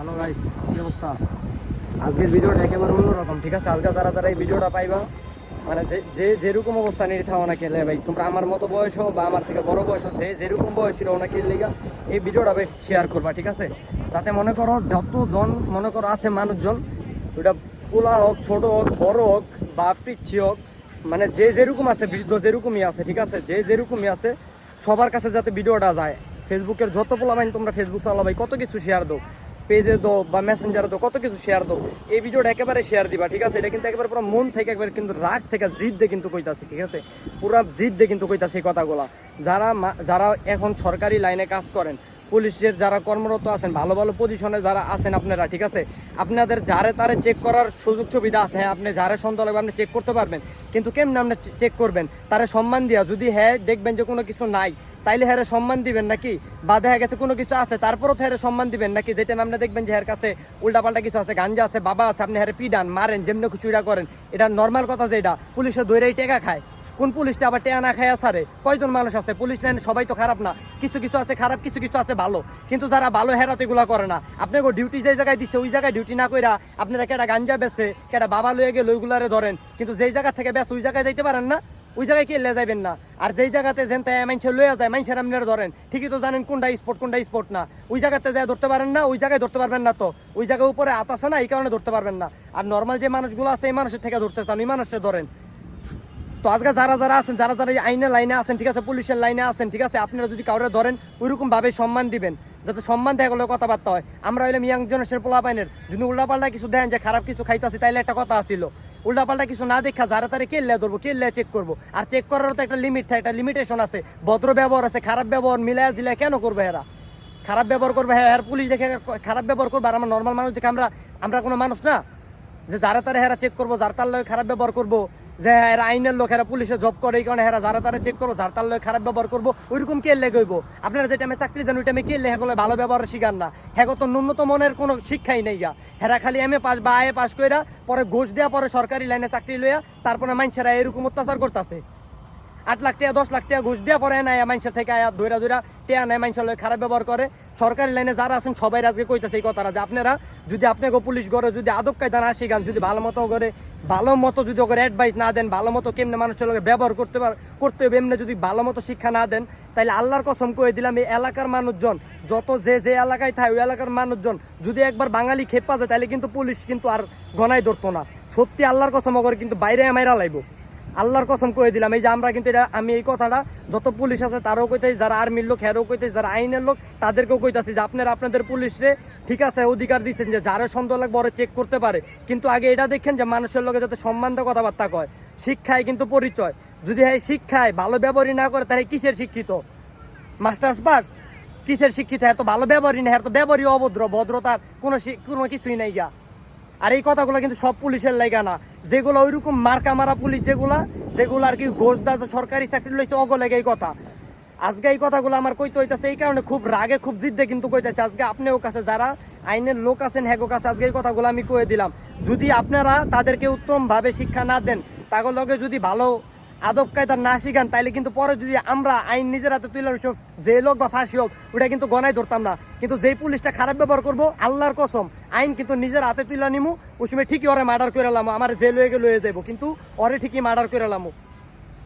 Hello guys কি অবস্থা? আজকের ভিডিওটা একেবারে অন্যরকম, ঠিক আছে? আজকে যারা যারা এই ভিডিওটা পাইবা। মানে যে যেরকম অবস্থা নিয়ে থাও না খেলে ভাই, তোমরা আমার মতো বয়স হোক বা আমার থেকে বড় বয়স হোক যে যেরকম বয়স ছিল ওনাকে লেগা এই ভিডিওটা ভাই শেয়ার করবা, ঠিক আছে? যাতে মনে করো যতজন, মনে করো আছে মানুষজন, ওটা পোলা হোক, ছোট হোক, বড় হোক বা পিচ্ছি হোক মানে যে যেরকম আছে, বৃদ্ধ যেরকমই আছে, ঠিক আছে? যে যেরকমই আছে, সবার কাছে যাতে ভিডিওটা যায়। ফেসবুকের যত পোলা পোলাবাইন তোমরা ফেসবুক চালাও ভাই, কত কিছু শেয়ার দাও। পেজে দো বা মেসেঞ্জারে দো কত কিছু শেয়ার দাও, এই ভিডিওটা একেবারে শেয়ার দিবা, ঠিক আছে? এটা কিন্তু একেবারে পুরো মন থেকে একবারে কিন্তু রাগ থেকে জিদ দিয়ে কিন্তু কইতাছে, ঠিক আছে? পুরা জিদ দিয়ে কিন্তু কইতাছে এই কথাগুলা। যারা যারা এখন সরকারি লাইনে কাজ করেন, পুলিশের যারা কর্মরত আছেন, ভালো ভালো পজিশনে যারা আছেন আপনারা, ঠিক আছে? আপনাদের যারে তারে চেক করার সুযোগ সুবিধা আছে হ্যাঁ আপনি যারে সন্দেহ লাগবে আপনি চেক করতে পারবেন। কিন্তু কেমন আপনি চেক করবেন? তারে সম্মান দিয়া, যদি হ্যাঁ দেখবেন যে কোনো কিছু নাই তাইলে হ্যাঁ সম্মান দিবেন নাকি? বা দেখা গেছে, কোনো কিছু আছে, তারপরও তো হ্যাঁ সম্মান দিবেন নাকি? যেটা আপনি দেখবেন যে এর কাছে উল্টাপাল্টা কিছু আছে, গাঞ্জা আছে, বাবা আছে, আপনি হ্যাঁ পিডান, মারেন, যেমনি এটা করেন। এটা নর্মাল কথা যে এটা। পুলিশে দৈরাই টেকা খায়। কোন পুলিশটা আবার টেয়া না খায় সারে কয়জন মানুষ আছে? পুলিশ লাইনে সবাই তো খারাপ না। কিছু কিছু আছে খারাপ, কিছু কিছু আছে ভালো। কিন্তু যারা ভালো হেরাতে এগুলা করে না। আপনাকে ডিউটি যে জায়গায় দিচ্ছে ওই জায়গায় ডিউটি না কইরা আপনারা কেটা গাঞ্জা বেছে কেটা বাবা লয়ে গেলে ওইগুলারে ধরেন। কিন্তু যেই জায়গা থেকে বেশ ওই জায়গায় যাইতে পারেন না? ওই জায়গায় কি লে যাবেন না? আর যেই জায়গাতে যেন তাই মানুষের লয়ে যায়, মানুষের আপনারা ধরেন, ঠিকই তো জানেন কোনটা স্পোর্ট কোনটা স্পোর্ট না। ওই জায়গাতে যায় ধরতে পারেন না, ওই জায়গায় ধরতে পারবেন না তো। ওই জায়গায় উপরে হাত আছে না, এই কারণে ধরতে পারবেন না। আর নর্মাল যে মানুষগুলো আছে, এই মানুষের থেকে ধরতে চান, ওই মানুষের ধরেন। তো আজকে যারা যারা আছেন, যারা যারা এই আইনের লাইনে আছেন, ঠিক আছে, পুলিশের লাইনে আছেন, ঠিক আছে, আপনারা যদি কাউরে ধরেন ওইরকম ভাবে সম্মান দিবেন, যাতে সম্মান দেখা গেলে কথাবার্তা হয়। আমরা হইলাম ইয়াং জেনারেশনের পোলা পাইনের যদি উল্টাপাল্টা কিছু দেন যে খারাপ কিছু খাইতেছি, তাইলে একটা কথা আসিল উল্টাপাল্টা কিছু না দেখা, যারা তারা কেল্লা ধরবো কেল্লা চেক করব। আর চেক করারও তো একটা লিমিট থাকে, একটা লিমিটেশন আছে। ভদ্র ব্যবহার আছে, খারাপ ব্যবহার মিলায় দিলে কেন করবে এরা? খারাপ ব্যবহার করবে হ্যাঁ আর পুলিশ দেখে খারাপ ব্যবহার করবে, আর আমরা নর্মাল মানুষ দেখে আমরা আমরা কোনো মানুষ না। যে যারা তারা হেরা চেক করব, যার তার লগে খারাপ ব্যবহার করব যে এরা আইনের লোক, এরা পুলিশে জব করে, এই কারণে হেরা যারা তারা চেক করব, যার তার লোক খারাপ ব্যবহার করব, ওইরকম কে লেগে হইব? আপনারা যে টাইমে চাকরি দেন, ওই টাইমে কে লেখা করলে ভালো ব্যবহার শিখান না। হ্যাঁ তো ন্যূনতম মনের কোনো শিক্ষাই নেই গা। হেরা খালি এম এ পাস বা এ পাস কইরা, পরে ঘোষ দেওয়া পরে সরকারি লাইনে চাকরি লইয়া, তারপরে মানুষেরা এরকম অত্যাচার করতেছে। আট লাখ টাকা, দশ লাখ টাকা ঘুষ দেওয়া পরে নাই মানুষের থেকে আয়া দৈরা দৈরা টেয়া নেয় মানুষের লগে খারাপ ব্যবহার করে। সরকারি লাইনে যারা আছেন, সবাই আজকে কইতেছে এই কথাটা যে আপনারা যদি আপনাকে পুলিশ করে যদি আদব কায়দা না শিখান, যদি ভালো মতো করে, ভালো মতো যদি ওকে অ্যাডভাইস না দেন, ভালো মতো কেমনে মানুষের লগে ব্যবহার করতে পার, করতে হবে, এমনি যদি ভালো মতো শিক্ষা না দেন তাহলে আল্লাহর কসম করে দিলাম, এই এলাকার মানুষজন, যত যে যে এলাকায় থাকে, ওই এলাকার মানুষজন, যদি একবার বাঙালি খেপা যায় তাহলে কিন্তু পুলিশ কিন্তু আর গনায় ধরতো না। সত্যি আল্লাহর কসম করে কিন্তু বাইরে মাইরা লাইবো। আল্লাহর কসম কয়ে দিলাম। এই যে আমরা কিন্তু এটা আমি এই কথাটা যত পুলিশ আছে তারাও কইতেছি, যারা আর্মির লোক, হেরও কইতেছি, যারা আইনের লোক, তাদেরকেও কইতাছি যে আপনারা আপনাদের পুলিশরে ঠিক আছে অধিকার দিচ্ছেন যে যারা সন্দেহ লাগবে ওরা চেক করতে পারে। কিন্তু আগে এটা দেখেন যে মানুষের লোকে যাতে সম্মান কথাবার্তা কয়। শিক্ষায় কিন্তু পরিচয়। যদি হ্যাঁ শিক্ষায় ভালো ব্যবহারই না করে, তাহলে কিসের শিক্ষিত? Masters pass? কিসের শিক্ষিত? হ্যাঁ তো ভালো ব্যবহারই না হ্যাঁ তো ব্যবহারই অভদ্র, ভদ্রতার কোনো কোনো কিছুই নাই গা। আর এই কথাগুলো কিন্তু সব পুলিশের লাইগা না। যেগুলো ওইরকম মার্কা মারা পুলিশ যেগুলা, যেগুলো আর কি ঘোষ দাস সরকারি চাকরি লইছে, অগ লেগে এই কথা। আজকে এই কথাগুলো আমার কইতে হইতেছে, এই কারণে খুব রাগে, খুব জিদ্দে কিন্তু কইতাছে। আজকে আপনিও কাছে যারা, আইনের লোক আছেন, হ্যাগো কাছে আজকে এই কথাগুলো আমি কয়ে দিলাম। যদি আপনারা তাদেরকে উত্তম ভাবে শিক্ষা না দেন, তাগো লগে যদি ভালো আদব কায়দা না শিখান, তাইলে কিন্তু পরে যদি আমরা আইন নিজের হাতে তুলে যে লোক বা ফাঁসি হোক, ওটা কিন্তু গনায় ধরতাম না। কিন্তু যেই পুলিশটা খারাপ ব্যবহার করব, আল্লাহর কসম আইন কিন্তু নিজের হাতে তুলে নিমু ওই ঠিকই ওরে মার্ডার করে আমার জেল হয়ে গেলে, হয়ে যাব কিন্তু ওরে ঠিকই মার্ডার করে লামো।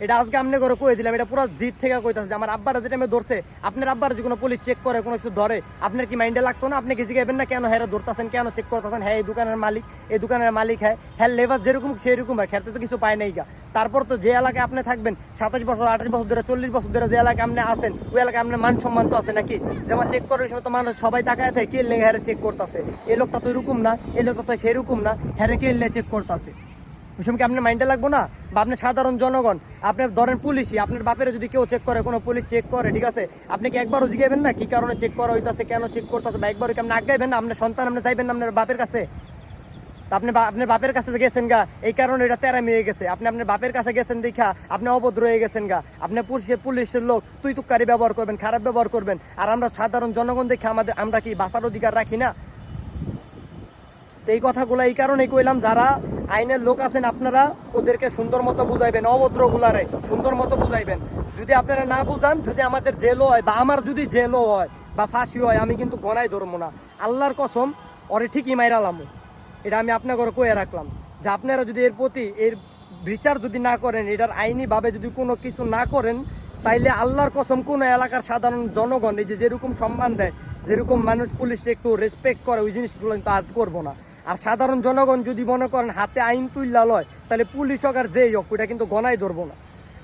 এটা আজকে আপনি করে কয়ে দিলাম, এটা পুরো জিত থেকে কইতাছে যে আমার আব্বারা যেটা আমি ধরছে, আপনার আব্বার যদি কোনো পুলিশ চেক করে, কোনো কিছু ধরে, আপনার কি মাইন্ডে লাগতো না? আপনি কি না কেন হ্যাঁ ধরতেছেন, কেন চেক করতেছেন? হ্যাঁ এই দোকানের মালিক, এই দোকানের মালিক হ্যাঁ। হ্যাঁ লেবার যেরকম সেরকম হয়, খেতে তো কিছু পায় নাই গা। তারপর তো যে এলাকায় আপনি থাকবেন, সাতাশ বছর, আঠাশ বছর ধরে, চল্লিশ বছর ধরে যে এলাকায় আপনি আসেন ওই এলাকায় আপনার মান সম্মান তো আছে নাকি? যেমন চেক করার সময় তো মানুষ সবাই তাকায় থাকে, কে লেগে হ্যাঁ চেক করতেছে? এই লোকটা তো এরকম না, এই লোকটা তো সেরকম না হ্যাঁ কে চেক করতেছে? ওই সময় আপনার মাইন্ডে লাগবো না? বা আপনি সাধারণ জনগণ, আপনি ধরেন পুলিশই, আপনার বাপের যদি কেউ চেক করে, কোনো পুলিশ চেক করে, ঠিক আছে? আপনি কি একবারও জিগাইবেন না? কি কারণে চেক করা হইতাছে, কেন চেক করতেছে, বা একবারও কি আপনি আগাইবেন না? আপনার সন্তান, আপনি চাইবেন না আপনার বাপের কাছে? আপনি আপনার বাপের কাছে গেছেন গা, এই কারণে এটা তেরামি হয়ে গেছে। আপনি আপনার বাপের কাছে গেছেন দেখা, আপনি অভদ্র হয়ে গেছেন গা। আপনি পুলিশের পুলিশের লোক তুই তুকারি ব্যবহার করবেন, খারাপ ব্যবহার করবেন। আর আমরা সাধারণ জনগণ দেখে আমাদের আমরা কি বাঁচার অধিকার রাখি না? তো এই কথাগুলো এই কারণেই কইলাম, যারা আইনের লোক আছেন আপনারা, ওদেরকে সুন্দর মতো বুঝাইবেন, অভদ্র গুলারে সুন্দর মতো বুঝাইবেন। যদি আপনারা না বুঝান, যদি আমাদের জেলও হয়, বা আমার যদি জেলও হয়, বা ফাঁসি হয়, আমি কিন্তু গনায় ধরবো না। আল্লাহর কসম, ওরে ঠিকই মাইরালাম এটা আমি আপনাকে কয়ে রাখলাম। যে আপনারা যদি এর প্রতি, এর বিচার যদি না করেন, এটার আইনিভাবে যদি কোনো কিছু না করেন, তাইলে আল্লাহর কসম কোনো এলাকার সাধারণ জনগণ এই যে যেরকম সম্মান দেয়, যেরকম মানুষ পুলিশকে একটু রেসপেক্ট করে, ওই জিনিসগুলো কিন্তু আজ করব না। আর সাধারণ জনগণ যদি মনে করেন হাতে আইন তুইলা লয়, তাহলে পুলিশ হোক আর যেই হোক ওটা কিন্তু গনাই ধরবো না।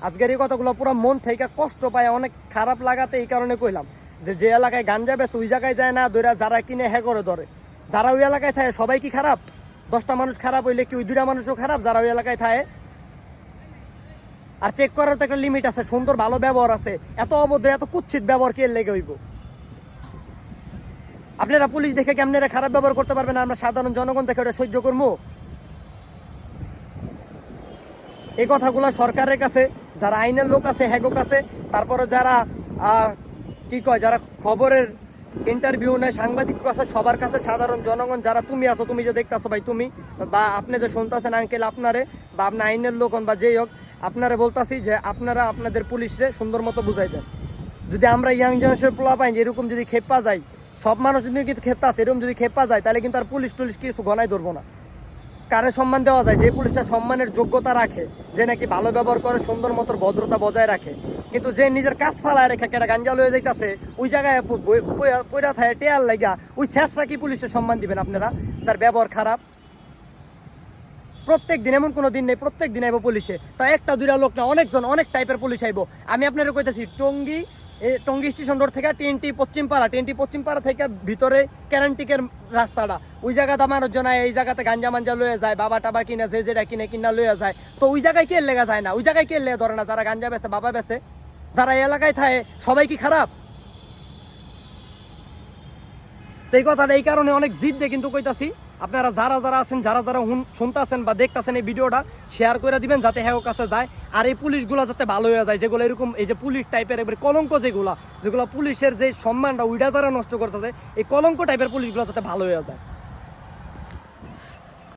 আজকের এই কথাগুলো পুরো মন থেকে কষ্ট পায়, অনেক খারাপ লাগাতে এই কারণে কইলাম যে যে এলাকায় গাঞ্জা বেছে ওই জায়গায় যায় না ধরে যারা কিনে হ্যাঁ করে ধরে। যারা ওই এলাকায় থাকে, সবাই কি খারাপ? দশটা মানুষ খারাপ হইলে কি ওই দুইটা মানুষও খারাপ? যারা ওই এলাকায় থাকে। আর চেক করার তো একটা লিমিট আছে, সুন্দর ভালো ব্যবহার আছে। এত অভদ্র, এত কুচ্ছিত ব্যবহার কে লেগে হইব? আপনারা পুলিশ দেখে কি আপনারা খারাপ ব্যবহার করতে পারবেন আমরা সাধারণ জনগণ দেখে ওটা সহ্য করব। এই কথাগুলো সরকারের কাছে, যারা আইনের লোক আছে হ্যাগো কাছে তারপরে যারা কি কয়, যারা খবরের ইন্টারভিউ নেয়, সাংবাদিক আছে, সবার কাছে সাধারণ জনগণ, যারা তুমি আছো, তুমি যে দেখতেছো ভাই, তুমি, বা আপনি যে শুনতেছেন আঙ্কেল আপনারে, বা আপনার আইনের লোক বা যেই হোক, আপনারা বলতাছি যে আপনারা আপনাদের পুলিশরে সুন্দর মতো বুঝাই দেন। যদি আমরা ইয়াং জেনারেশনের পোলা পাই যে এরকম যদি খেপা যায় সব মানুষ যদি কিন্তু খেপা আছে, এরকম যদি খেপা যায়, তাহলে কিন্তু আর পুলিশ টুলিশ কিছু গনায় ধরবো না। কারে সম্মান দেওয়া যায়? যে পুলিশটা সম্মানের যোগ্যতা রাখে, যে নাকি ভালো ব্যবহার করে, সুন্দর মতো ভদ্রতা বজায় রাখে, কিন্তু যে নিজের কাজ ফালায় রেখে কেটা গাঞ্জা লয়ে যাইতাছে, ওই জায়গায় প- বই- পইয়া- পইরা থাকে টেয়ার লাগা ওই শেষরা কি পুলিশের সম্মান দিবেন আপনারা? তার ব্যবহার খারাপ। প্রত্যেক দিন, এমন কোনো দিন নেই, প্রত্যেক দিন আইবো পুলিশে। তা একটা দুইটা লোক না, অনেকজন, অনেক টাইপের পুলিশ আইবো। আমি আপনারা কইতাছি, টঙ্গি এ টঙ্গি স্টেশন রোড থেকে টিএনটি পশ্চিমপাড়া টিএনটি পশ্চিমপাড়া থেকে ভিতরে ক্যারান্টিকের রাস্তাটা। ওই জায়গাতে মানুষজন আয়, এই জায়গাতে গাঞ্জা মাঞ্জা লয়ে যায় বাবা টাবা কিনে যে যেটা কিনে কিনা লয়ে যায়। তো ওই জায়গায় কে লেগা যায় না? ওই জায়গায় কে লেগে ধরে না? যারা গাঞ্জা বেছে বাবা বেছে যারা এই এলাকায় থাকে সবাই কি খারাপ? এই কথাটা এই কারণে অনেক জিদ দিয়ে কিন্তু কইতাছি। আপনারা যারা যারা আছেন, যারা যারা শুনতেছেন বা দেখতেছেন এই ভিডিওটা শেয়ার করে দিবেন যাতে হ্যাঁ কাছে যায়। আর এই পুলিশগুলো যাতে ভালো হয়ে যায়, যেগুলো এরকম এই যে পুলিশ টাইপের এবার কলঙ্ক যেগুলো যেগুলো পুলিশের যে সম্মানটা উইডা যারা নষ্ট করতেছে, এই কলঙ্ক টাইপের পুলিশগুলো যাতে ভালো হয়ে যায়।